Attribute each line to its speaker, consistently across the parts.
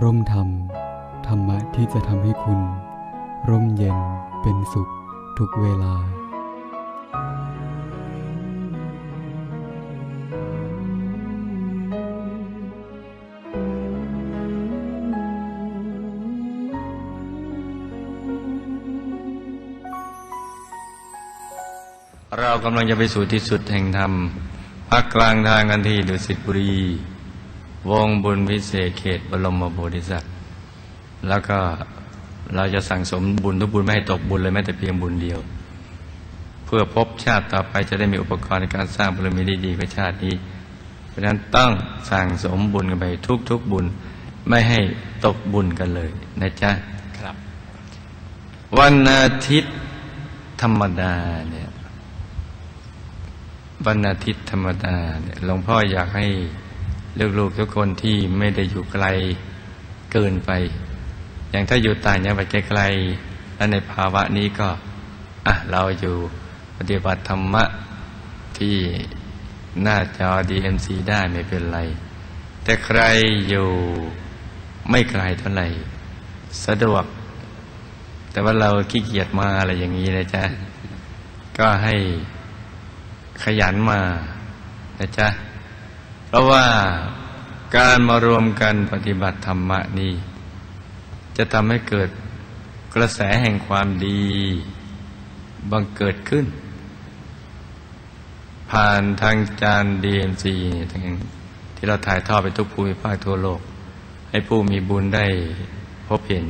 Speaker 1: ร่มธรรม ธรรมะที่จะทำให้คุณ ร่มเย็นเป็นสุขทุกเวลา
Speaker 2: เรากำลังจะไปสู่ที่สุดแห่งธรรมพักกลางทางกันที่ดุสิตบุรี วงบุญพิเศษเขตบรมโพธิสัตว์ แล้วก็เราจะสั่งสมบุญทุกบุญไม่ให้ตกบุญเลยแม้แต่เพียงบุญเดียว เพื่อพบชาติต่อไปจะได้มีอุปกรณ์ในการสร้างบารมีได้ดีกว่าชาตินี้ เพราะฉะนั้นต้องสั่งสมบุญกันไปทุกๆบุญไม่ให้ตกบุญกันเลยนะจ๊ะ
Speaker 3: ครับ
Speaker 2: วันอาทิตย์ธรรมดาเนี่ยวันอาทิตย์ธรรมดาเนี่ยหลวงพ่ออยากให้ ลูกๆทุกคนที่ไม่ได้อยู่ไกลเกินไป อย่างถ้าอยู่ต่างจังหวัดไกลๆและในภาวะนี้ก็อะเราอยู่ปฏิบัติธรรมะที่หน้าจอ DMC ได้ไม่เป็นไร แต่ใครอยู่ไม่ไกลเท่าไหร่ สะดวก แต่ว่าเราขี้เกียจมาอะไรอย่างนี้นะจ๊ะ ก็ให้ขยันมานะจ๊ะ เพราะว่าการมารวมกันปฏิบัติธรรมะนี้จะทำให้เกิดกระแสแห่งความดีบังเกิดขึ้น ผ่านทางจาน DMC เนี่ยทางที่เราถ่ายทอดไปทุกภูมิภาคทั่วโลก ให้ผู้มีบุญได้พบเห็น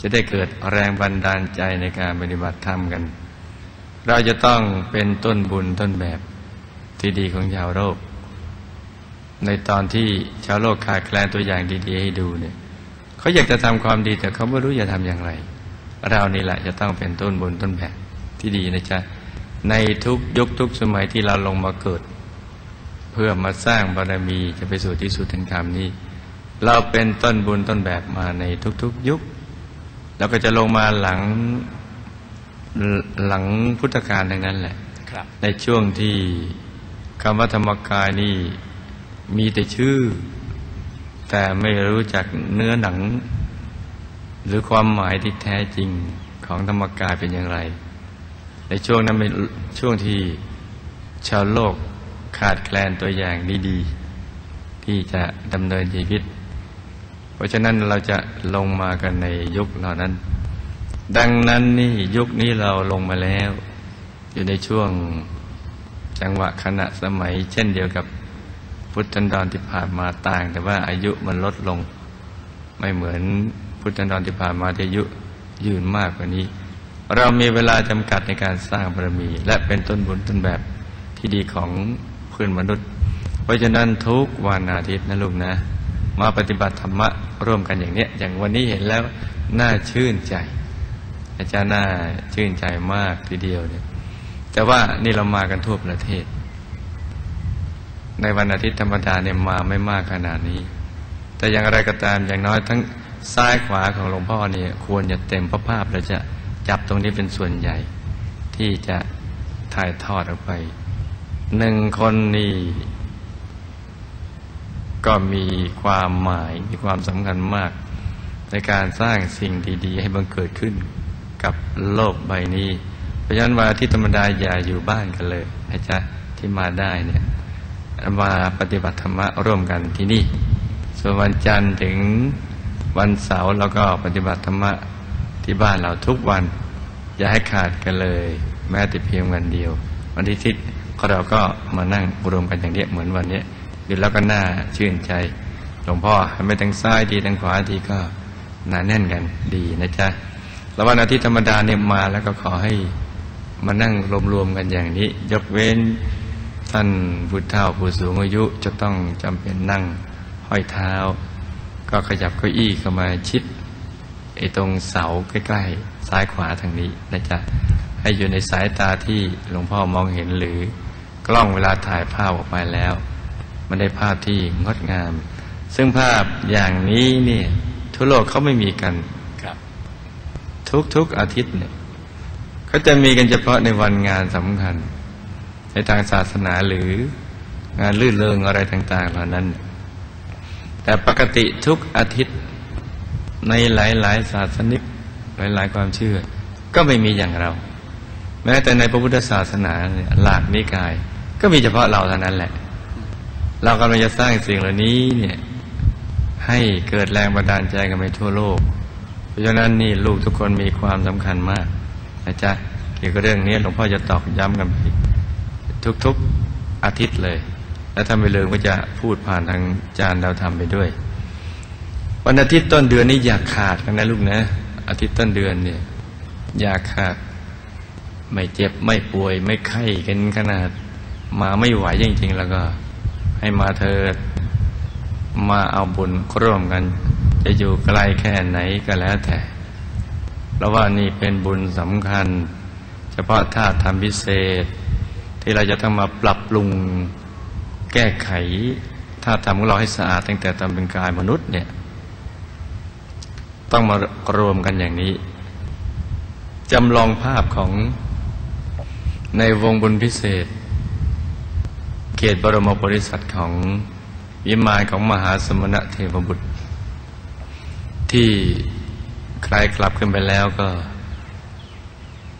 Speaker 2: จะได้เกิดแรงบันดาลใจในการปฏิบัติธรรมกัน เราจะต้องเป็นต้นบุญต้นแบบที่ดีของชาวโลก ในตอนที่ชาวโลกขาดแคลนตัวอย่างดี ๆ ให้ดูเนี่ยเขาอยากจะทำความดีแต่เขาไม่รู้จะทำอย่างไร เรานี่แหละจะต้องเป็นต้นบุญต้นแบบที่ดีนะจ๊ะในทุกยุคทุกสมัยที่เราลงมาเกิด เพื่อมาสร้างบารมีจะไปสู่ที่สุดแห่งธรรมนี้ เราเป็นต้นบุญต้นแบบมาในทุกๆยุค แล้วก็จะลงมาหลังหลังพุทธกาลทั้งนั้นแหละ
Speaker 3: ครับ
Speaker 2: ในช่วงที่คำว่าธรรมกายนี่ มีแต่ชื่อ แต่ไม่รู้จักเนื้อหนัง หรือความหมายที่แท้จริงของธรรมกายเป็นอย่างไร ในช่วงนั้นเป็นช่วงที่ชาวโลกขาดแคลนตัวอย่างดีๆที่จะดำเนินชีวิต เพราะฉะนั้นเราจะลงมากันในยุคเหล่านั้น ดังนั้นนี่ยุคนี้เราลงมาแล้ว อยู่ในช่วงจังหวะขณะสมัยเช่นเดียวกับ พุทธันดรที่ผ่านมาต่าง แต่ว่าอายุมันลดลง ไม่เหมือนพุทธันดรที่ผ่านมาที่อายุยืนมากกว่านี้ เรามีเวลาจำกัดในการสร้างบารมี และเป็นต้นบุญต้นแบบที่ดีของเพื่อนมนุษย์ เพราะฉะนั้นทุกวันอาทิตย์นะลูกนะ มาปฏิบัติธรรมะร่วมกันอย่างเนี้ย อย่างวันนี้เห็นแล้วน่าชื่นใจ อาจารย์น่าชื่นใจมากทีเดียวเนี่ยแต่ว่านี่เรามากันทั่วประเทศ ในวันอาทิตย์ธรรมดาเนี่ยมาไม่มากขนาดนี้ แต่อย่างไรก็ตามอย่างน้อยทั้งซ้ายขวาของหลวงพ่อเนี่ยควรจะเต็มพระภาพเราจะจับตรงนี้เป็นส่วนใหญ่ ที่จะถ่ายทอดออกไปหนึ่งคนนี่ก็มีความหมายมีความสำคัญมาก ในการสร้างสิ่งดีๆ ให้บังเกิดขึ้นกับโลกใบนี้ เพราะฉะนั้นวันอาที่ธรรมดาอย่าอยู่บ้านกันเลยนะจ๊ะที่มาได้เนี่ย มาปฏิบัติธรรมะร่วมกันที่นี่ ส่วนวันจันทร์ถึงวันเสาร์เราก็ปฏิบัติธรรมะที่บ้านเราทุกวัน อย่าให้ขาดกันเลย แม้แต่เพียงวันเดียว วันที่ทิศเราก็มานั่งรวมกันอย่างเนี้ยเหมือนวันนี้ดูแล้วก็น่าชื่นใจหลวงพ่อไม่ทางซ้ายทีทางขวาทีก็หนาแน่นกันดีนะจ๊ะแล้ววันอาทิตย์ธรรมดาเนี่ยมาแล้วก็ขอให้มานั่งรวมๆกันอย่างนี้ ยกเว้น ท่านผู้เฒ่าผู้สูงอายุจะต้องจำเป็นนั่งห้อยเท้า ก็ขยับเก้าอี้เข้ามาชิดไอ้ตรงเสาใกล้ๆ ซ้ายขวาทางนี้นะจ๊ะให้อยู่ในสายตาที่หลวงพ่อมองเห็นหรือกล้องเวลาถ่ายภาพออกมาแล้ว มันได้ภาพที่งดงาม ซึ่งภาพอย่างนี้เนี่ยทั่วโลกเขาไม่มีกัน
Speaker 3: ครับ
Speaker 2: ทุกๆอาทิตย์เนี่ยเขาจะมีกันเฉพาะในวันงานสำคัญ ในทางศาสนาหรืองานลื่นเริงอะไรต่าง ๆ เหล่านั้น แต่ปกติทุกอาทิตย์ในหลาย ๆ ศาสนิกหลาย ๆ ความเชื่อ ก็ไม่มีอย่างเรา แม้แต่ในพระพุทธศาสนาหลากนิกาย ก็มีเฉพาะเราเท่านั้นแหละ เรากำลังจะสร้างสิ่งเหล่านี้เนี่ยให้เกิดแรงบันดาลใจกันไปทั่วโลก เพราะฉะนั้นนี่ลูกทุกคนมีความสำคัญมากนะจ๊ะเกี่ยวกับเรื่องนี้หลวงพ่อจะตอกย้ำกันไป ทุกๆอาทิตย์เลย แล้วถ้าไม่ลืมก็จะพูดผ่านทางจานเราทำไปด้วย วันอาทิตย์ต้นเดือนนี้อย่าขาดนะลูกนะ อาทิตย์ต้นเดือนเนี่ยอย่าขาดไม่เจ็บไม่ป่วย ไม่ไข้กันขนาด มาไม่ไหวจริงๆ แล้วก็ ให้มาเถิดมาเอาบุญร่วมกัน จะอยู่ไกลแค่ไหนก็แล้วแต่เพราะว่านี่เป็นบุญสำคัญ เฉพาะท่าทำพิเศษ ที่เราจะต้องมาปรับปรุงแก้ไขท่าทำของเราให้สะอาดตั้งแต่ตอนเป็นกายมนุษย์เนี่ย ต้องมารวมกันอย่างนี้จำลองภาพของในวงบุญพิเศษ เขตบรมโพธิสัตว์ของวิมานของมหาสมณะเทพบุตร ที่ใครกลับขึ้นไปแล้วก็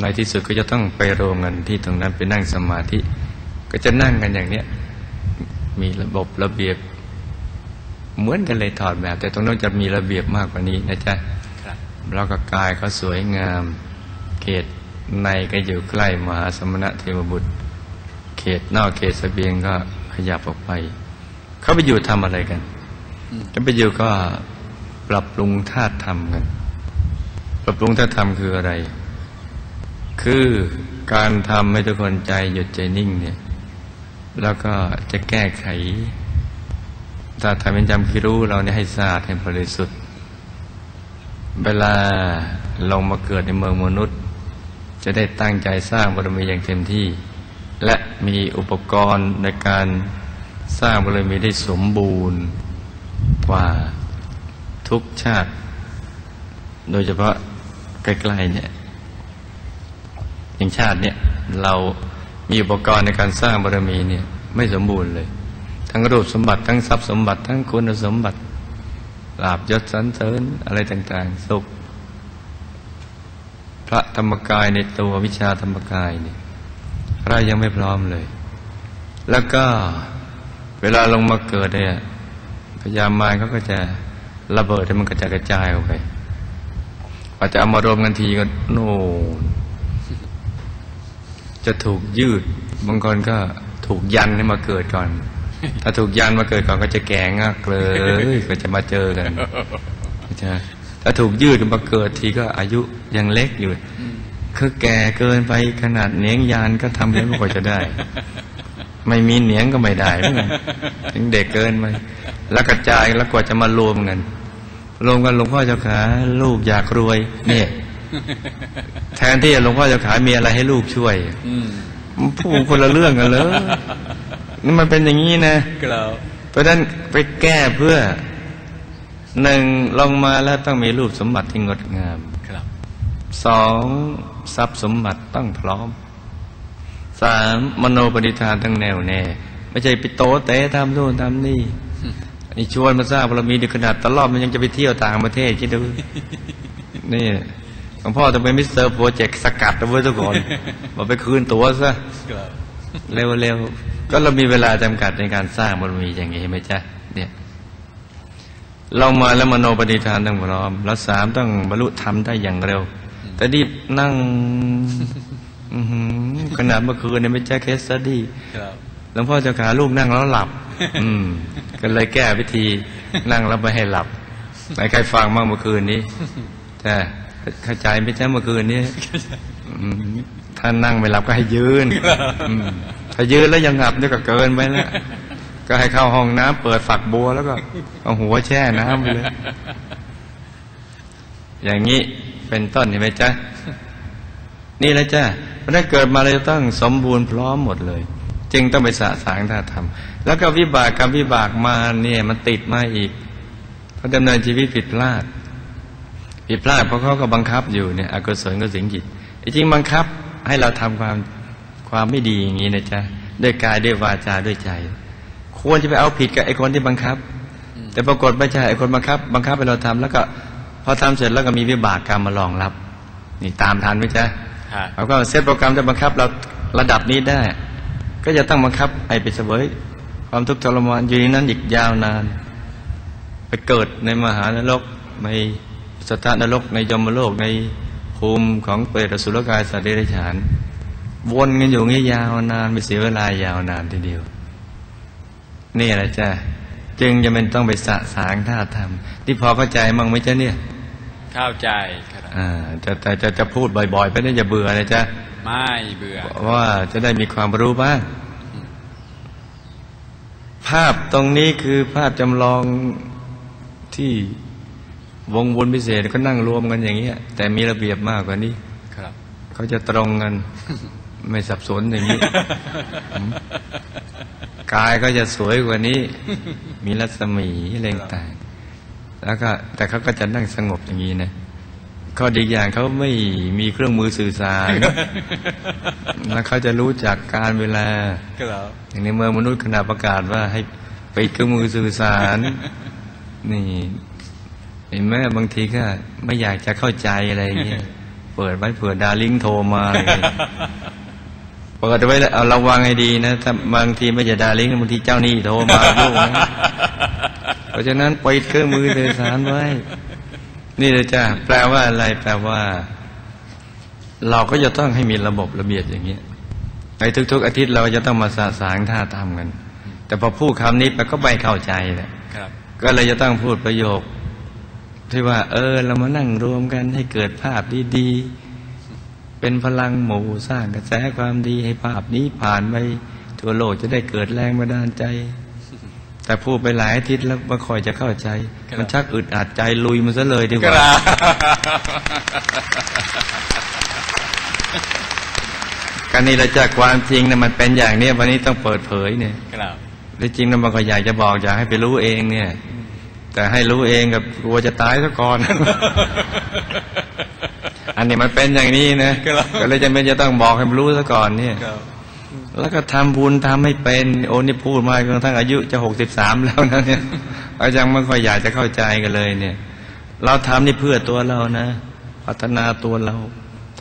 Speaker 2: ในที่สุดก็จะต้องไปรวมกันที่ตรงนั้นไปนั่งสมาธิ ก็จะนั่งกันอย่างเนี้ยมีระบบระเบียบ เหมือนกันเลยถอดแบบ แต่ตรงนั้นจะมีระเบียบมากกว่านี้นะจ๊ะแล้วก็กายเขาสวยงาม เขตในก็อยู่ใกล้มหาสมณะเทวบุตร เขตนอกเขตสเสบียงก็ขยับออกไป เขาไปอยู่ทำอะไรกันจะไปอยู่ก็ปรับปรุงธาตุธรรมกัน ปรับปรุงธาตุธรรมคืออะไร คือการทำให้ทุกคนใจหยุดใจนิ่งเนี่ย แล้วก็จะแก้ไขถ้าทำเป็นจำคิรู้เราเนี่ยให้สะอาดให้บริสุทธิ์ เวลาลงมาเกิดในเมืองมนุษย์ จะได้ตั้งใจสร้างบารมีอย่างเต็มที่ และมีอุปกรณ์ในการสร้างบารมีได้สมบูรณ์กว่าทุกชาติ โดยเฉพาะใกล้ๆเนี่ย อย่างชาติเนี่ยเรามีอุปกรณ์ในการสร้างบารมีเนี่ยไม่สมบูรณ์เลย ทั้งรูปสมบัติทั้งทรัพย์สมบัติทั้งคุณสมบัติลาบยศสรรเสริญอะไรต่าง ๆ สุข พระธรรมกายในตัววิชาธรรมกายเนี่ยเรายังไม่พร้อมเลย แล้วก็เวลาลงมาเกิดเนี่ยพยามารเขาก็จะระเบิดให้มันกระจายกระจายออกไปกว่าจะเอามารวมกันทีก็โน่น จะถูกยืด บางคนก็ถูกยันให้มาเกิดก่อน ถ้าถูกยันมาเกิดก่อนก็จะแก่งักเลยก็จะมาเจอกันใช่ไหมถ้าถูกยืดมาเกิดทีก็อายุยังเล็กอยู่คือแก่เกินไปขนาดเหนียงยานก็ทำให้ไม่ค่อยจะได้ ไม่มีเหนียงก็ไม่ได้เหมือนกันถึงเด็กเกินไปแล้วกระจายแล้วกว่าจะมารวมกันรวมกันหลวงพ่อเจ้าขาลูกอยากรวยเนี่ย แทนที่หลวงพ่อเจ้าขามีอะไรให้ลูกช่วย
Speaker 3: อืม
Speaker 2: มันพูดคนละเรื่องกันเลยนี่มันเป็นอย่างนี้นะ
Speaker 3: กล่าว
Speaker 2: เพราะฉะนั้นไปแก้เพื่อหนึ่งลงมาแล้วต้องมีรูปสมบัติที่งดงาม
Speaker 3: ครับ
Speaker 2: สองทรัพย์สมบัติต้องพร้อมสามมโนปณิธานต้องแน่วแน่ ไม่ใช่ไปโตเตะทำโน่นทำนี่นี่ชวนมาสร้างบารมีในขนาดตลอดมันยังจะไปเที่ยวต่างประเทศคิดดูนี่ หลวงพ่อจะเป็นมิสเตอร์โปรเจกต์สกัดเอาไว้ทุกคนบอกไปคืนตั๋วซะ
Speaker 3: กล่าว
Speaker 2: เร็วๆ ก็เรามีเวลาจำกัดในการสร้างบารมีอย่างนี้ไหมจ๊ะเนี่ยเรามาแล้วมโนปณิธานต้องพร้อม แล้วสามต้องบรรลุธรรมได้อย่างเร็ว แต่นี่นั่งอื้อหือขนาดเมื่อคืนเนี่ยไม่ใช่เคสสดี้
Speaker 3: ครับ
Speaker 2: หลวงพ่อเจ้าขาลูกนั่งแล้วหลับ อืมก็เลยแก้วิธีนั่งแล้วไม่ให้หลับไหนใครฟังบ้างเมื่อคืนนี้แต่ เข้าใจไหมจ๊ะเมื่อคืนนี้อืมถ้านั่งไม่หลับก็ให้ยืนอืมถ้ายืนแล้วยังหลับนี่ก็เกินไปแล้วก็ให้เข้าห้องน้ำเปิดฝักบัวแล้วก็เอาหัวแช่น้ำไปเลย อย่างนี้เป็นต้นเห็นไหมจ๊ะ นี่แหละจ้ะเพราะฉะนั้นเกิดมาเราจะต้องสมบูรณ์พร้อมหมดเลย จึงต้องไปสะสางท่าทำแล้วก็วิบากกรรมวิบากมาเนี่ยมันติดมาอีกเพราะดำเนินชีวิตผิดพลาด ผิดพลาดเพราะเขาก็บังคับอยู่เนี่ยอกุศลก็สิงจิตจริงๆบังคับให้เราทำความความไม่ดีอย่างนี้นะจ๊ะด้วยกายด้วยวาจาด้วยใจ ควรจะไปเอาผิดกับไอ้คนที่บังคับ แต่ปรากฏไม่ใช่ไอ้คนบังคับ บังคับให้เราทำแล้วก็พอทำเสร็จแล้วก็มีวิบากกรรมมารองรับ นี่ตามทันไหมจ๊ะ
Speaker 3: ฮะ
Speaker 2: เขาก็เซตโปรแกรมจะบังคับเราระดับนี้ได้ ก็จะต้องบังคับไอ้ไปเสวยความทุกข์ทรมานอยู่ในนั้นอีกยาวนาน ไปเกิดในมหานรกใน สถานนรกในยมโลกในภูมิของเปรตอสุรกายสัตว์เดรัจฉาน วนกันอยู่งี้ยาวนานไปเสียเวลายาวนานทีเดียว นี่แหละจ้ะจึงจะเป็นต้องไปสะสางท่าทำที่พอเข้าใจมั่งไหมจ๊ะเนี่ย
Speaker 3: เข้าใจครับ
Speaker 2: อ่าจะแต่จะจะพูดบ่อยๆไปนี่อย่าเบื่อเลยจ้ะ
Speaker 3: ไม่เบื่อ
Speaker 2: ว่าจะได้มีความรู้บ้าง ภาพตรงนี้คือภาพจำลองที่ วงวนพิเศษก็นั่งรวมกันอย่างเงี้ยแต่มีระเบียบมากกว่านี้
Speaker 3: ครับ
Speaker 2: เขาจะตรงกันไม่สับสนอย่างนี้กายก็จะสวยกว่านี้ มีรัศมีอะไรต่างๆแล้วก็ แต่เขาก็จะนั่งสงบอย่างนี้นะข้อดีอย่างเขาไม่มีเครื่องมือสื่อสารแล้วเขาจะรู้จักการเวลา
Speaker 3: ครับ
Speaker 2: อย่างในเมืองมนุษย์ขณะประกาศว่าให้ปิดเครื่องมือสื่อสาร นี่ เห็นไหมบางทีก็ไม่อยากจะเข้าใจอะไรอย่างเงี้ยเปิดไว้เผื่อดาริ่งโทรมาอะไรอย่างเงี้ยเปิดไว้แล้วเอาระวังให้ดีนะถ้าบางทีไม่ใช่ดาริ่งบางทีเจ้าหนี้โทรมาลูกนะเพราะฉะนั้นปิดเครื่องมือสื่อสารไว้ นี่เลยจ้าแปลว่าอะไรแปลว่า เราก็จะต้องให้มีระบบระเบียบอย่างเงี้ยในทุก ๆ อาทิตย์เราจะต้องมาสะสางท่าทำกัน แต่พอพูดคำนี้ไปก็ไม่เข้าใจแหละ
Speaker 3: ครับ
Speaker 2: ก็เลยจะต้องพูดประโยค ที่ว่า เออ เรามานั่งรวมกันให้เกิดภาพดีๆ เป็นพลังหมู่สร้างกระแสความดีให้ภาพนี้ผ่านไปทั่วโลกจะได้เกิดแรงบันดาลใจ แต่พูดไปหลายอาทิตย์แล้วไม่ค่อยจะเข้าใจ มันชักอึดอัดใจลุยมันซะเลยดีก
Speaker 3: ค
Speaker 2: ว่า
Speaker 3: รับ
Speaker 2: การนี้เราจากความจริงเนี่ยมันเป็นอย่างเนี้ยวันนี้ต้องเปิดเผยเนี่ย
Speaker 3: ครับ
Speaker 2: ที่จริงแล้วมันก็อยากจะบอกอยากให้ไปรู้เองเนี่ย แต่ให้รู้เองกับกลัวจะตายซะก่อน อันนี้มันเป็นอย่างนี้นะครับก็เลยจะเป็นจะต้องบอกให้มันรู้ซะก่อนเนี่ย
Speaker 3: ครับ
Speaker 2: แล้วก็ทำบุญทำให้เป็นโอ้นี่พูดมาจนกระทั่งอายุจะหกสิบสามแล้วนะเนี่ยก็ยังไม่ค่อยอยากจะเข้าใจกันเลยเนี่ย เราทำนี่เพื่อตัวเรานะ พัฒนาตัวเรา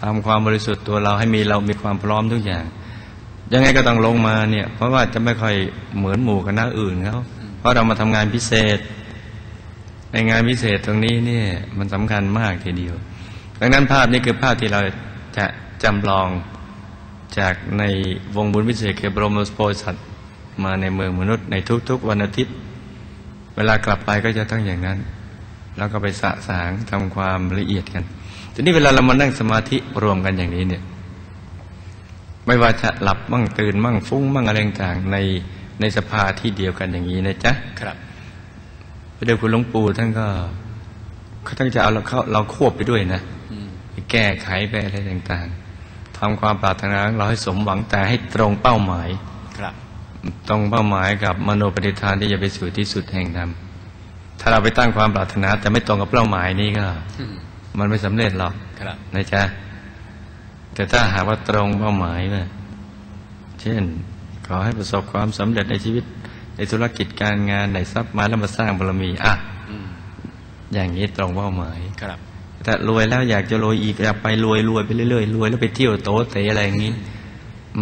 Speaker 2: ทำความบริสุทธิ์ตัวเราให้มีเรามีความพร้อมทุกอย่าง ยังไงก็ต้องลงมาเนี่ย เพราะว่าจะไม่ค่อยเหมือนหมู่คณะอื่นเขาเพราะเรามาทำงานพิเศษ ในงานพิเศษตรงนี้เนี่ยมันสำคัญมากทีเดียว ดังนั้นภาพนี้คือภาพที่เราจะจำลองจากในวงบุญพิเศษคือบรมโพสัตมาในเมืองมนุษย์ในทุกๆ วันอาทิตย์ เวลากลับไปก็จะต้องอย่างนั้น แล้วก็ไปสะสางทำความละเอียดกัน ทีนี้เวลาเรามานั่งสมาธิรวมกันอย่างนี้เนี่ยไม่ว่าจะหลับมั่งตื่นมั่งฟุ้งมั่งอะไรต่างๆในในสภาที่เดียวกันอย่างนี้นะจ๊ะ
Speaker 3: ครับ
Speaker 2: ไปเดี๋ยวคุณหลวงปู่ท่านก็เขาตั้งจะเอาเราเข้าเราควบไปด้วยนะ
Speaker 3: อืม
Speaker 2: ไปแก้ไขไปอะไรต่างๆทำความปรารถนาของเราให้สมหวังแต่ให้ตรงเป้าหมาย
Speaker 3: ครับ
Speaker 2: ตรงเป้าหมายกับมโนปฏิฐานที่จะไปสู่ที่สุดแห่งธรรมถ้าเราไปตั้งความปรารถนาแต่ไม่ตรงกับเป้าหมายนี้ก็
Speaker 3: อืม
Speaker 2: มันไม่สำเร็จหรอก
Speaker 3: ครับ
Speaker 2: นะจ๊ะแต่ถ้าหากว่าตรงเป้าหมายนะเช่น ขอให้ประสบความสำเร็จในชีวิต ในธุรกิจการงานในทรัพย์มาแล้วมาสร้างบารมีอะ
Speaker 3: อืม
Speaker 2: อย่างนี้ตรงเป้าหมาย
Speaker 3: ครับ
Speaker 2: ถ้ารวยแล้วอยากจะรวยอีกอยากไปรวยรวยไปเรื่อยๆรวยแล้วไปเที่ยวโต๊ะเตะอะไรอย่างนี้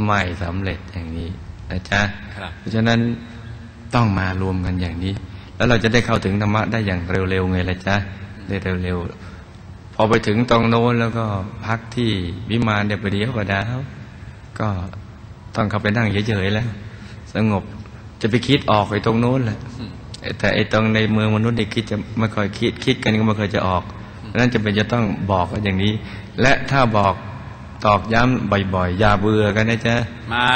Speaker 2: ไม่สำเร็จอย่างนี้นะจ๊ะ
Speaker 3: ครับ
Speaker 2: เพราะฉะนั้นต้องมารวมกันอย่างนี้ แล้วเราจะได้เข้าถึงธรรมะได้อย่างเร็วๆไงล่ะจ๊ะได้เร็วๆพอไปถึงตรงโน้นแล้วก็พักที่วิมานเดี๋ยวไปเดียวก็ดาวก็ต้องเข้าไปนั่งเฉยๆแล้ว สงบ จะไปคิดออกไอ้ตรงโน้นแหละ
Speaker 3: อืม
Speaker 2: แต่ไอ้ตรงในเมืองมนุษย์เนี่ยคิดจะไม่ค่อยคิดคิดกันก็ไม่เคอยจะออกเพราะฉะนั้นจะเป็นจะต้องบอกกันอย่างนี้ และถ้าบอกตอกย้ำบ่อยๆ อย่าเบื่อกันนะจ๊ะ
Speaker 3: ไม่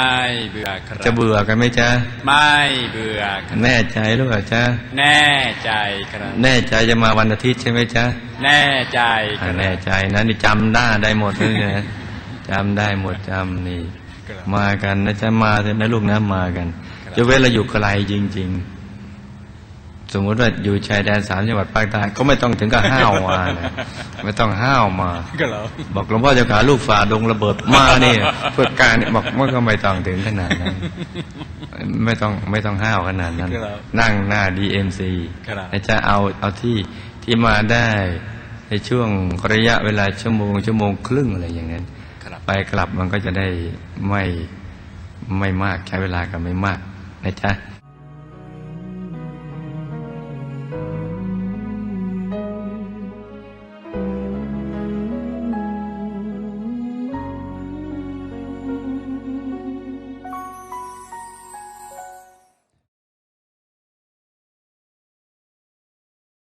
Speaker 3: เบื่อครับ
Speaker 2: จะเบื่อกันไหมจ๊ะ
Speaker 3: ไม่เบื่อครับ
Speaker 2: แน่ใจหรือเปล่าจ๊ะ
Speaker 3: แน่ใจครับ
Speaker 2: แน่ใจจะมาวันอาทิตย์ใช่ไหมจ๊ะ
Speaker 3: แน่ใจค
Speaker 2: อ่า
Speaker 3: รับ
Speaker 2: แน่ใจนะนี่จำได้ได้หมดเลยนะจำได้หมดจำนี่
Speaker 3: ครับ
Speaker 2: มากันนะจ๊ะมาเถอะนะลูกนะมากัน
Speaker 3: ครับ
Speaker 2: จะเว้นเราอยู่ไกลจริง ๆ สมมติว่าอยู่ชายแดนสามจังหวัดภาคใต้ก็ไม่ต้องถึงกับห้าวมานะไม่ต้องห้าวมา
Speaker 3: ก็เหรอ
Speaker 2: บอกหลวงพ่อเจะขาลูกฝ่าดงระเบิดมาเนี่ยเพื่อการเนี่ยบอกมันก็ไม่ต้องถึงขนาดนั้นไม่ต้องไม่ต้องห้าวขนาดนั้น
Speaker 3: ครับ
Speaker 2: นั่งหน้า DMC
Speaker 3: ครับ
Speaker 2: นะจะเอาเอาที่ที่มาได้ในช่วงระยะเวลาชั่วโมง ชั่วโมงครึ่งอะไรอย่างนั้น
Speaker 3: ครับ
Speaker 2: ไปกลับมันก็จะได้ไม่ไม่มากใช้เวลากันไม่มาก นะจ๊ะ